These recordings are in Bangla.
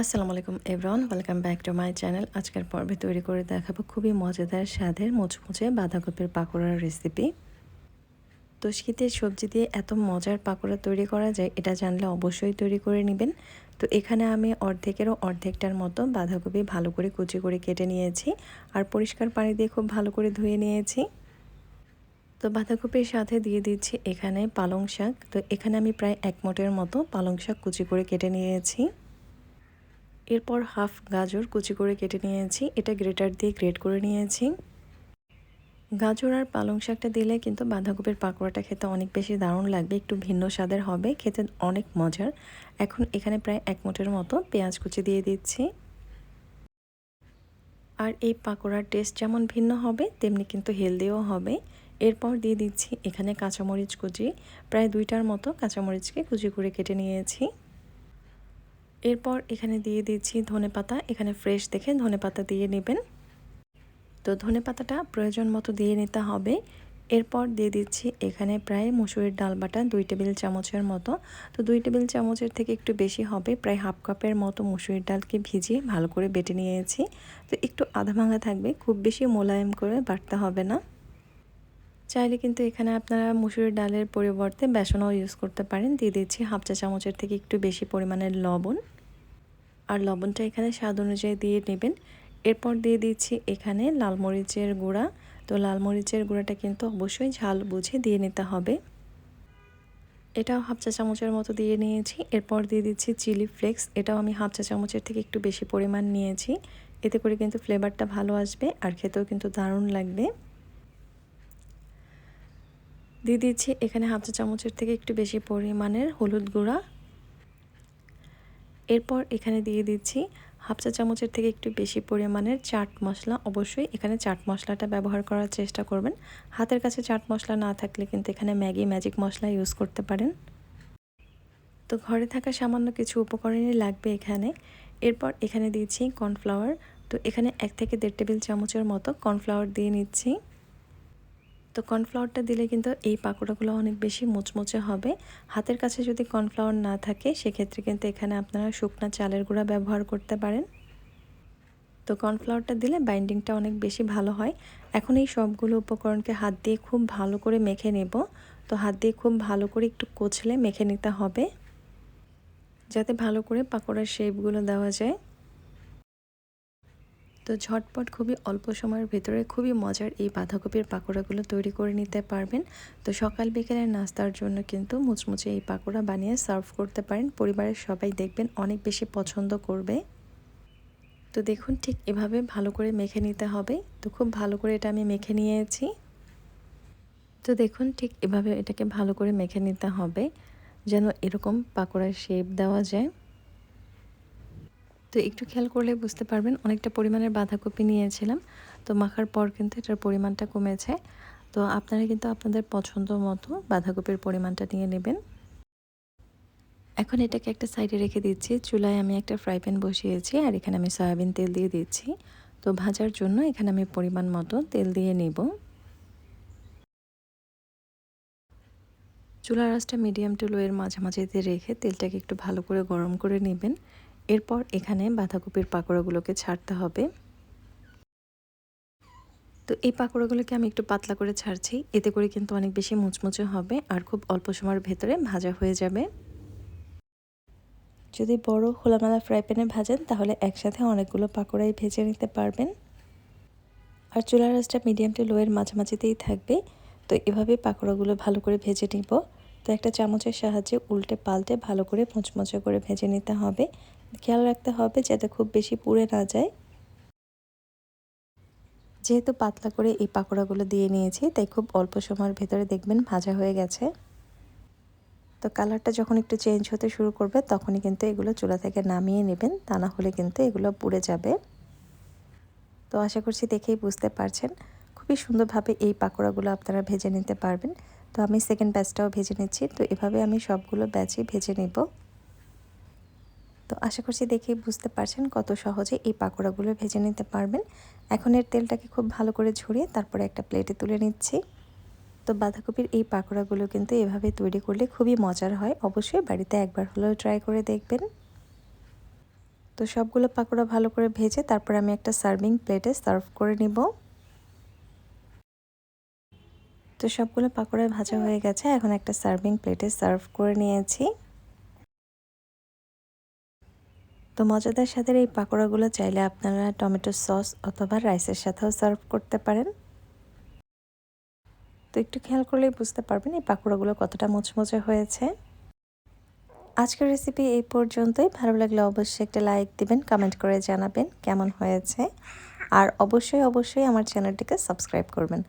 আসসালামু আলাইকুম everyone welcome back to my channel আজকের পর্বে তৈরি করে দেখাবো খুবই মজাদার স্বাদের মুচমুচে বাঁধাকপির পাকোড়ার রেসিপি তো শীতের সবজি দিয়ে এত মজার পাকোড়া তৈরি করা যায়, এটা জানলে অবশ্যই তৈরি করে নেবেন। তো এখানে আমি অর্ধেকেরও অর্ধেকটার মতো বাঁধাকপি ভালো করে কুচি করে কেটে নিয়েছি আর পরিষ্কার পানি দিয়ে খুব ভালো করে ধুয়ে নিয়েছি। তো বাঁধাকপির সাথে দিয়ে দিচ্ছি এখানে পালং শাক। তো এখানে আমি প্রায় এক মোটের মতো পালং শাক কুচি করে কেটে নিয়েছি। এরপর হাফ গাজর কুচি করে কেটে নিয়েছি। এটা গ্রেটার দিয়ে গ্রেট করে নিয়েছি। গাজর আর পালং শাকটা দিলে কিন্তু বাঁধাকপির পাকোড়াটা খেতে অনেক বেশি দারুণ লাগবে, একটু ভিন্ন স্বাদের হবে, খেতে অনেক মজার। এখন এখানে প্রায় এক মুঠের মতো পেঁয়াজ কুচি দিয়ে দিচ্ছি। আর এই পাকোড়ার টেস্ট যেমন ভিন্ন হবে, তেমনি কিন্তু হেলদিও হবে। এরপর দিয়ে দিচ্ছি এখানে কাঁচামরিচ কুচি। প্রায় দুইটার মতো কাঁচামরিচকে কুচি করে কেটে নিয়েছি। এরপর এখানে দিয়ে দিচ্ছি ধনে পাতা। এখানে ফ্রেশ দেখে ধনে পাতা দিয়ে নেবেন। তো ধনে পাতাটা প্রয়োজন মতো দিয়ে নিতে হবে। এরপর দিয়ে দিচ্ছি এখানে প্রায় মুসুরির ডাল বাটা দুই টেবিল চামচের মতো। তো দুই টেবিল চামচের থেকে একটু বেশি হবে। প্রায় হাফ কাপের মতো মুসুরির ডালকে ভিজিয়ে ভালো করে বেটে নিয়েছি। তো একটু আধা ভাঙা থাকবে। খুব বেশি মোলায়েম করে বাটতে হবে না। চাইলে কিন্তু এখানে আপনারা মুসুরির ডালের পরিবর্তে বেসনও ইউজ করতে পারেন। দিয়ে দিচ্ছি হাফ চা চামচের থেকে একটু বেশি পরিমাণের লবণ। আর লবণটা এখানে স্বাদ অনুযায়ী দিয়ে নেবেন। এরপর দিয়ে দিচ্ছি এখানে লাল মরিচের গুঁড়া। তো লাল মরিচের গুঁড়াটা কিন্তু অবশ্যই ঝাল বুঝে দিয়ে নিতে হবে। এটাও হাফ চা চামচের মতো দিয়ে নিয়েছি। এরপর দিয়ে দিচ্ছি চিলি ফ্লেক্স। এটাও আমি হাফ চা চামচের থেকে একটু বেশি পরিমাণ নিয়েছি। এতে করে কিন্তু ফ্লেভারটা ভালো আসবে আর খেতেও কিন্তু দারুণ লাগবে। দিয়ে দিচ্ছি এখানে হাফ চা চামচের থেকে একটু বেশি পরিমাণের হলুদ গুঁড়া। এরপর এখানে দিয়ে দিচ্ছি হাফ চা চামচের থেকে একটু বেশি পরিমাণের চাট মশলা। অবশ্যই এখানে চাট মশলাটা ব্যবহার করার চেষ্টা করবেন। হাতের কাছে চাট মশলা না থাকলে কিন্তু এখানে ম্যাগি, ম্যাজিক মশলা ইউজ করতে পারেন। তো ঘরে থাকা সামান্য কিছু উপকরণই লাগবে এখানে। এরপর এখানে দিয়েছি কর্নফ্লাওয়ার। তো এখানে এক থেকে দেড় টেবিল চামচের মতো কর্নফ্লাওয়ার দিয়ে নিচ্ছি। তো কর্নফ্লাওয়ারটা দিলে কিন্তু এই পাকোড়াগুলো অনেক বেশি মুচমুচে হবে। হাতের কাছে যদি কর্নফ্লাওয়ার না থাকে, সেক্ষেত্রে কিন্তু এখানে আপনারা শুকনা চালের গুঁড়া ব্যবহার করতে পারেন। তো কর্নফ্লাওয়ারটা দিলে বাইন্ডিংটা অনেক বেশি ভালো হয়। এখন এই সবগুলো উপকরণকে হাত দিয়ে খুব ভালো করে মেখে নেব। তো হাত দিয়ে খুব ভালো করে একটু কোচলে মেখে নিতে হবে। যাতে ভালো করে পাকোড়ার শেপগুলো দেওয়া যায়। তো ঝটপট খুবই অল্প সময়ের ভেতরে খুবই মজার এই বাঁধাকপির পাকোড়াগুলো তৈরি করে নিতে পারবেন। তো সকাল বিকেলের নাস্তার জন্য কিন্তু মুচমুচে এই পাকোড়া বানিয়ে সার্ভ করতে পারেন। পরিবারের সবাই দেখবেন অনেক বেশি পছন্দ করবে। তো দেখুন ঠিক এভাবে ভালো করে মেখে নিতে হবে। তো খুব ভালো করে এটা আমি মেখে নিয়েছি। তো দেখুন ঠিক এভাবে এটাকে ভালো করে মেখে নিতে হবে। যেন এরকম পাকোড়ার শেপ দেওয়া যায়। তো একটু খেয়াল করলে বুঝতে পারবেন, অনেকটা পরিমাণের বাঁধাকপি নিয়েছিলাম। তো মাখার পর কিন্তু এটার পরিমাণটা কমেছে। তো আপনারা কিন্তু আপনাদের পছন্দ মতো বাঁধাকপির পরিমাণটা নিয়ে নেবেন। এখন এটাকে একটা সাইডে রেখে দিচ্ছি। চুলায় আমি একটা ফ্রাই প্যান বসিয়েছি আর এখানে আমি সয়াবিন তেল দিয়ে দিচ্ছি। তো ভাজার জন্য এখানে আমি পরিমাণ মতো তেল দিয়ে নেব। চুলা রাসটা মিডিয়াম টু লোয়ের মাঝামাঝিতে রেখে তেলটাকে একটু ভালো করে গরম করে নেবেন। এরপর এখানে বাঁধাকপির পাকোড়াগুলোকে ছাড়তে হবে। তো এই পাকোড়াগুলোকে আমি একটু পাতলা করে ছাড়ছি। এতে করে কিন্তু অনেক বেশি মুচমুচে হবে আর খুব অল্প সময়ের ভেতরে ভাজা হয়ে যাবে। যদি বড় খোলামেলা ফ্রাই প্যানে ভাজেন, তাহলে একসাথে অনেকগুলো পাকোড়াই ভেজে নিতে পারবেন। আর চুলা রাসটা মিডিয়াম টু লোয়ের মাঝামাঝিতেই থাকবে। তো এভাবে পাকোড়াগুলো ভালো করে ভেজে নিব। তো একটা চামচের সাহায্যে উল্টে পাল্টে ভালো করে মুচমুচে করে ভেজে নিতে হবে। খেয়াল রাখতে হবে যাতে খুব বেশি পুড়ে না যায়। যেহেতু পাতলা করে এই পাকোড়াগুলো দিয়ে নিয়েছি, তাই খুব অল্প সময়ের ভেতরে দেখবেন ভাজা হয়ে গেছে। তো কালারটা যখন একটু চেঞ্জ হতে শুরু করবে, তখনই কিন্তু এগুলো চুলা থেকে নামিয়ে নেবেন, তা না হলে কিন্তু এগুলো পুড়ে যাবে। তো আশা করছি দেখেই বুঝতে পারছেন। খুবই সুন্দরভাবে এই পাকোড়াগুলো আপনারা ভেজে নিতে পারবেন। তো আমি সেকেন্ড ব্যাচটাও ভেজে নিচ্ছি, তো এভাবে আমি সবগুলো ব্যাচই ভেজে নেব। তো আশা করছি দেখেই বুঝতে পারছেন কত সহজে এই পাকোড়াগুলো ভেজে নিতে পারবেন। এখন এর তেলটাকে খুব ভালো করে ঝরিয়ে তারপরে একটা প্লেটে তুলে নিচ্ছি। তো বাঁধাকপির এই পাকোড়াগুলো কিন্তু এভাবে তৈরি করলে খুবই মজার হয়। অবশ্যই বাড়িতে একবার হলেও ট্রাই করে দেখবেন। তো সবগুলো পাকোড়া ভালো করে ভেজে তারপর আমি একটা সার্ভিং প্লেটে সার্ভ করে নিব। তো সবগুলো পাকোড়া ভাজা হয়ে গেছে। এখন একটা সার্ভিং প্লেটে সার্ভ করে নিয়েছি। তো মজাদার সাথে এই পাকোড়াগুলো চাইলে আপনারা টমেটো সস অথবা রাইসের সাথেও সার্ভ করতে পারেন। তো একটু খেয়াল করলেই বুঝতে পারবেন এই পাকোড়াগুলো কতটা মুচমুচে হয়েছে। আজকের রেসিপি এই পর্যন্তই। ভালো লাগলে অবশ্যই একটা লাইক দিবেন কমেন্ট করে জানাবেন কেমন হয়েছে। আর অবশ্যই অবশ্যই আমার চ্যানেলটিকে সাবস্ক্রাইব করবেন।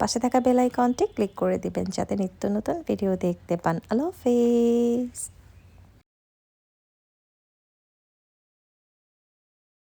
পাশে থাকা বেল আইকনটি ক্লিক করে দিবেন যাতে নিত্য নতুন ভিডিও দেখতে পান। আল্লাহ হাফিজ।